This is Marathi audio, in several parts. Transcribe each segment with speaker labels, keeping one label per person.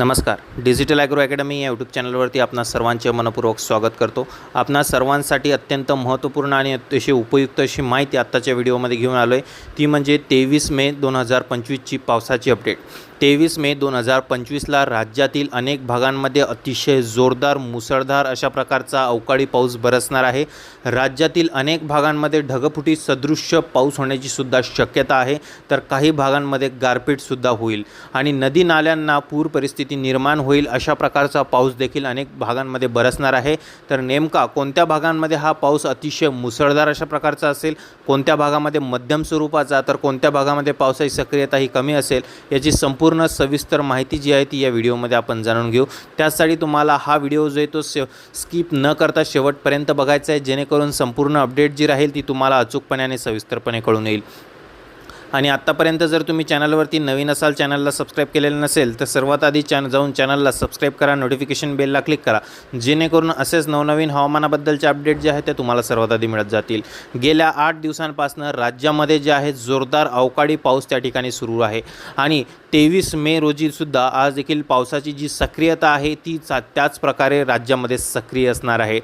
Speaker 1: नमस्कार. डिजिटल ॲग्रो अकॅडमी या यूट्यूब चॅनलवरती आपणा सर्वांचे मनपूर्वक स्वागत करतो. आपणा सर्वांसाठी अत्यंत महत्त्वपूर्ण आणि अतिशय उपयुक्त अशी माहिती आत्ताच्या व्हिडिओमध्ये घेऊन आलो आहे ती म्हणजे तेवीस मे दोन हजार पंचवीसची पावसाची अपडेट. तेवीस मे दोन हजार पंचवीसला राज्यातील अनेक भागांमध्ये अतिशय जोरदार मुसळधार अशा प्रकारचा अवकाळी पाऊस बरसणार आहे. राज्यातील अनेक भागांमध्ये ढगफुटी सदृश्य पाऊस होण्याची सुद्धा शक्यता आहे. तर काही भागांमध्ये गारपीटसुद्धा होईल आणि नदी नाल्यांना पूर परिस्थिती निर्माण होईल अशा प्रकारचा पाऊस देखील अनेक भागांमध्ये बरसणार आहे. तर नेमका कोणत्या भागांमध्ये हा पाऊस अतिशय मुसळधार अशा प्रकारचा असेल कोणत्या भागामध्ये मध्यम स्वरूपाचा तर कोणत्या भागामध्ये पावसाची सक्रियता ही कमी असेल याची संपूर्ण सविस्तर माहिती जी आहे ती या व्हिडिओमध्ये आपण जाणून घेऊ. त्यासाठी तुम्हाला हा व्हिडिओ जो आहे तो स्किप न करता शेवटपर्यंत बघायचा आहे जेणेकरून संपूर्ण अपडेट जी राहील ती तुम्हाला अचूकपणे आणि सविस्तरपणे कळून येईल. आणि आत्तापर्यंत जर तुम्ही चॅनलवरती नवीन असाल चॅनलला सबस्क्राईब केलेलं नसेल तर सर्वात आधी चॅन जाऊन चॅनलला सबस्क्राईब करा नोटिफिकेशन बेलला क्लिक करा. जेणेकरून असेच नवनवीन हवामानाबद्दलचे अपडेट जे आहेत ते तुम्हाला सर्वात आधी मिळत जातील. गेल्या आठ दिवसांपासून राज्यामध्ये जे आहे जोरदार अवकाळी पाऊस त्या ठिकाणी सुरू आहे. आणि तेवीस मे रोजीसुद्धा आज देखील पावसाची जी सक्रियता आहे ती चा त्याच प्रकारे राज्यामध्ये सक्रिय असणार आहे.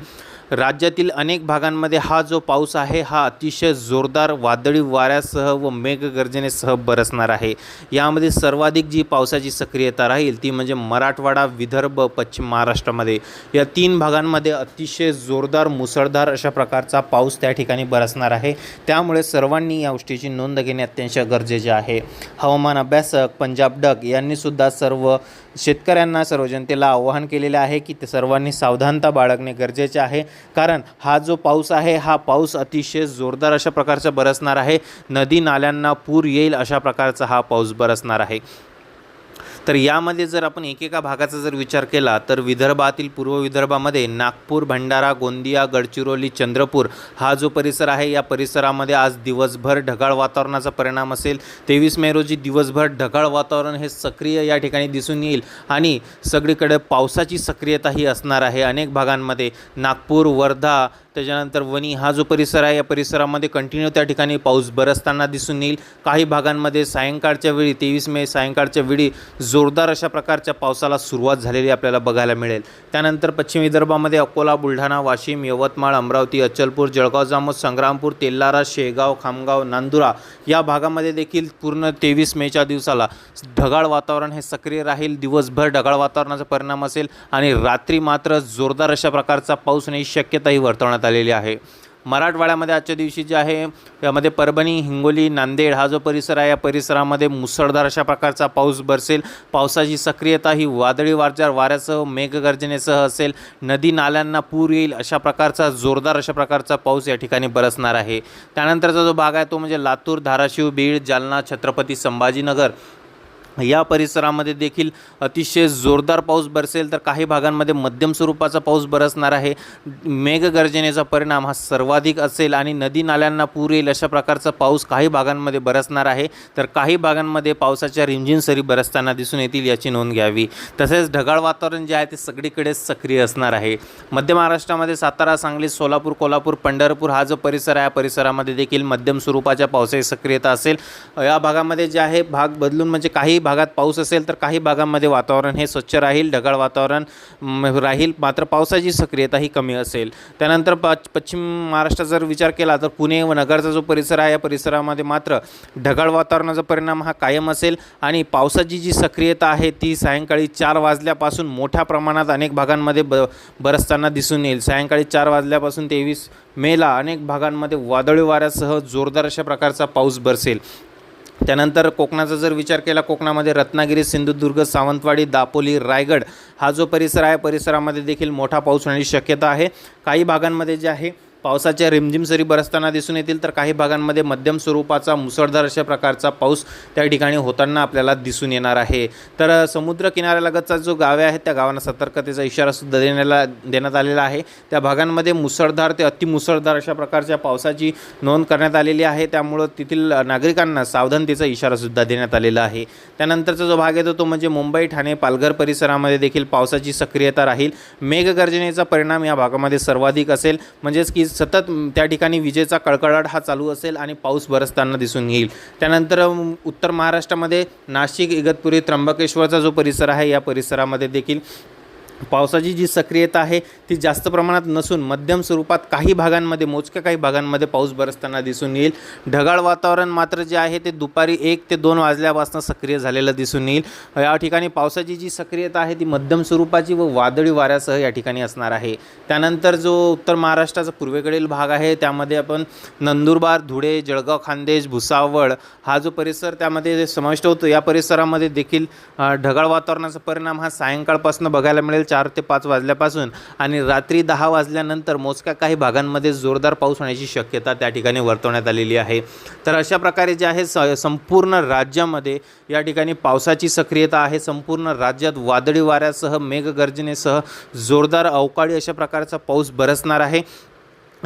Speaker 1: राज्यातील अनेक भागांमध्ये हा जो पाऊस आहे हा अतिशय जोरदार वादळी वाऱ्यासह व मेघगर्जनेसह बरसणार आहे. यामध्ये सर्वाधिक जी पावसाची सक्रियता राहील ती म्हणजे मराठवाडा विदर्भ पश्चिम महाराष्ट्रामध्ये. या तीन भागांमध्ये अतिशय जोरदार मुसळधार अशा प्रकारचा पाऊस त्या ठिकाणी बरसणार आहे. त्यामुळे सर्वांनी या गोष्टीची नोंद घेणे अत्यंत गरजेचे आहे. हवामान अभ्यासक पंजाब डक यांनीसुद्धा सर्व शेतकऱ्यांना सर्व जनतेला आवाहन केलेले आहे की ते सर्वांनी सावधानता बाळगणे गरजेचे आहे. कारण हा जो पाऊस आहे हा पाऊस अतिशय जोरदार अशा प्रकारचा बरसणार आहे. नदी नाल्यांना पूर येईल अशा प्रकारचा हा पाऊस बरसणार आहे. तर यामध्ये जर आपण एकेका भागाचा जर विचार केला तर विदर्भातील पूर्व विदर्भामध्ये नागपूर भंडारा गोंदिया गडचिरोली चंद्रपूर हा जो परिसर आहे या परिसरामध्ये आज दिवसभर ढगाळ वातावरणाचा परिणाम असेल. तेवीस मे रोजी दिवसभर ढगाळ वातावरण हे सक्रिय या ठिकाणी दिसून येईल आणि सगळीकडे पावसाची सक्रियता ही असणार आहे. अनेक भागांमध्ये नागपूर वर्धा त्याच्यानंतर वणी हा जो परिसर आहे या परिसरामध्ये कंटिन्यू त्या ठिकाणी पाऊस बरसताना दिसून येईल. काही भागांमध्ये सायंकाळच्या वेळी तेवीस मे सायंकाळच्या वेळी जोरदार अशा प्रकारच्या पावसाला सुरुवात झालेली आपल्याला बघायला मिळेल. त्यानंतर पश्चिम विदर्भामध्ये अकोला बुलढाणा वाशिम यवतमाळ अमरावती अचलपूर जळगाव जामोद संग्रामपूर तेल्लारा शेगाव खामगाव नांदुरा या भागामध्ये देखील पूर्ण तेवीस मेच्या दिवसाला ढगाळ वातावरण हे सक्रिय राहील. दिवसभर ढगाळ वातावरणाचा परिणाम असेल आणि रात्री मात्र जोरदार अशा प्रकारचा पाऊस होण्याची शक्यताही वर्तवण्यात आलेली आहे. मराठवाड्यामध्ये आजच्या दिवशी जे आहे यामध्ये परभणी हिंगोली नांदेड हा जो परिसर आहे या परिसरामध्ये मुसळधार अशा प्रकारचा पाऊस बरसेल. पावसाची सक्रियता ही वादळी वारच्या वाऱ्यासह मेघगर्जनेसह असेल. नदी नाल्यांना पूर येईल अशा प्रकारचा जोरदार अशा प्रकारचा पाऊस या ठिकाणी बरसणार आहे. त्यानंतरचा जो भाग आहे तो म्हणजे लातूर धाराशिव बीड जालना छत्रपती संभाजीनगर. या परिसरामध्ये देखील अतिशय जोरदार पाऊस बरसेल तर काही भागांमध्ये मध्यम स्वरूपाचा पाऊस बरसणार आहे. मेघगर्जनेचा परिणाम हा सर्वाधिक असेल आणि नदी नाल्यांना पूर येईल अशा प्रकारचा पाऊस काही भागांमध्ये बरसणार आहे. तर काही भागांमध्ये पावसाच्या रिमझिम सरी बरसताना दिसून येतील याची नोंद घ्यावी. तसेच ढगाळ वातावरण जे आहे ते सगळीकडे सक्रिय असणार आहे. मध्य महाराष्ट्रामध्ये सातारा सांगली सोलापूर कोल्हापूर पंढरपूर हा जो परिसर आहे या परिसरामध्ये देखील मध्यम स्वरूपाच्या पावसाची सक्रियता असेल. या भागामध्ये जे आहे भाग बदलून म्हणजे काही भागात पाऊस असेल तर काही भागांमध्ये वातावरण हे स्वच्छ राहील ढगाळ वातावरण राहील. मात्र पावसाची सक्रियता ही कमी असेल. त्यानंतर पच पश्चिम महाराष्ट्राचा जर विचार केला तर पुणे व नगरचा जो परिसर आहे या परिसरामध्ये मात्र ढगाळ वातावरणाचा परिणाम हा कायम असेल आणि पावसाची जी सक्रियता आहे ती सायंकाळी चार वाजल्यापासून मोठ्या प्रमाणात अनेक भागांमध्ये ब बरसताना दिसून येईल. सायंकाळी चार वाजल्यापासून तेवीस मेला अनेक भागांमध्ये वादळी वाऱ्यासह जोरदार अशा प्रकारचा पाऊस बरसेल. त्यानंतर कोकणाचा जर विचार केला कोकणामध्ये रत्नागिरी सिंधुदुर्ग सावंतवाडी दापोली रायगड हा जो परिसर आहे परिसरामध्ये देखील मोठा पाऊस होण्याची शक्यता आहे. काही भागांमध्ये जे आहे पावसाच्या रिमझिम सरी बरसताना दिसून येतील तर काही भागांमध्ये मध्यम स्वरूपाचा मुसळधार अशा प्रकारचा पाऊस त्या ठिकाणी होताना आपल्याला दिसून येणार आहे. तर समुद्र किनाऱ्यालगतचा जो गावे आहेत त्या गावांना सतर्कतेचा इशारासुद्धा देण्याला देण्यात आलेला आहे. त्या भागांमध्ये मुसळधार ते अतिमुसळधार अशा प्रकारच्या पावसाची नोंद करण्यात आलेली आहे. त्यामुळं तेथील नागरिकांना सावधानतेचा इशारासुद्धा देण्यात आलेला आहे. त्यानंतरचा जो भाग येतो तो म्हणजे मुंबई ठाणे पालघर परिसरामध्ये देखील पावसाची सक्रियता राहील. मेघगर्जनेचा परिणाम या भागामध्ये सर्वाधिक असेल. म्हणजेच की सतत त्या ठिकाणी विजेचा कडकडाट हा चालू असेल आणि पाऊस बरसताना दिसून येईल. त्यानंतर उत्तर महाराष्ट्रामध्ये नाशिक इगतपुरी त्र्यंबकेश्वरचा जो परिसर आहे या परिसरामध्ये देखील पावसाची जी सक्रियता आहे ती जास्त प्रमाणात नसून मध्यम स्वरूपात काही भागांमध्ये मोजक्या काही भागांमध्ये पाऊस बरसताना दिसून येईल. ढगाळ वातावरण मात्र जे आहे ते दुपारी एक ते दोन वाजल्यापासून सक्रिय झालेलं दिसून येईल. या ठिकाणी पावसाची जी सक्रियता आहे ती मध्यम स्वरूपाची व वादळी वाऱ्यासह या ठिकाणी असणार आहे. त्यानंतर जो उत्तर महाराष्ट्राचा पूर्वेकडील भाग आहे त्यामध्ये आपण नंदुरबार धुळे जळगाव खान्देश भुसावळ हा जो परिसर त्यामध्ये समाविष्ट होतो. या परिसरामध्ये देखील ढगाळ वातावरणाचा परिणाम हा सायंकाळपासून बघायला मिळेल. चार ते पाच वाजल्यापासून आणि रात्री दहा वाजल्यानंतर मोजक्या काही भागांमध्ये जोरदार पाऊस होण्याची शक्यता त्या ठिकाणी वर्तवण्यात आलेली आहे. तर अशा प्रकारे जे आहे स संपूर्ण राज्यामध्ये या ठिकाणी पावसाची सक्रियता आहे. संपूर्ण राज्यात वादळी वाऱ्यासह मेघगर्जनेसह जोरदार अवकाळी अशा प्रकारचा पाऊस बरसणार आहे.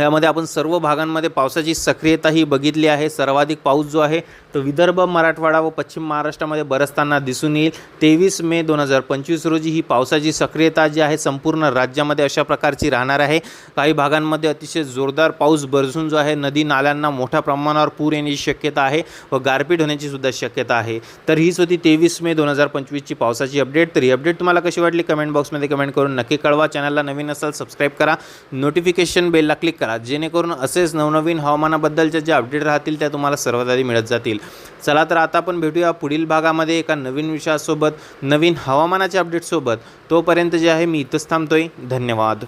Speaker 1: यामध्ये आपण सर्व भागांमध्ये पावसाची सक्रियता ही बघितली आहे. सर्वाधिक पाऊस जो आहे तो विदर्भ मराठवाडा व पश्चिम महाराष्ट्रामध्ये बरसताना दिसून येईल. तेवीस मे दोन हजार पंचवीस रोजी ही पावसाची सक्रियता जी आहे संपूर्ण राज्यामध्ये अशा प्रकारची राहणार आहे. काही भागांमध्ये अतिशय जोरदार पाऊस बरसून जो आहे नदी नाल्यांना मोठ्या प्रमाणावर पूर येण्याची शक्यता आहे व गारपीट होण्याची सुद्धा शक्यता आहे. तर हीच होती तेवीस मे दोन हजार पंचवीसची पावसाची अपडेट. तर ही अपडेट तुम्हाला कशी वाटली? कमेंट बॉक्समध्ये कमेंट करून नक्की कळवा. चॅनलला नवीन असाल सबस्क्राईब करा. नोटिफिकेशन बेलला क्लिक करा. जेणेकरून असेच नवनवीन हवामानाबद्दलच्या ज्या अपडेट राहतील त्या तुम्हाला सर्वात आधी मिळत जातील. चला तर आता आपण भेटूया पुढील भागामध्ये एका नवीन विषयासोबत नवीन हवामानाच्या अपडेटसोबत तोपर्यंत जे आहे मी इथंच थांबतोय. धन्यवाद.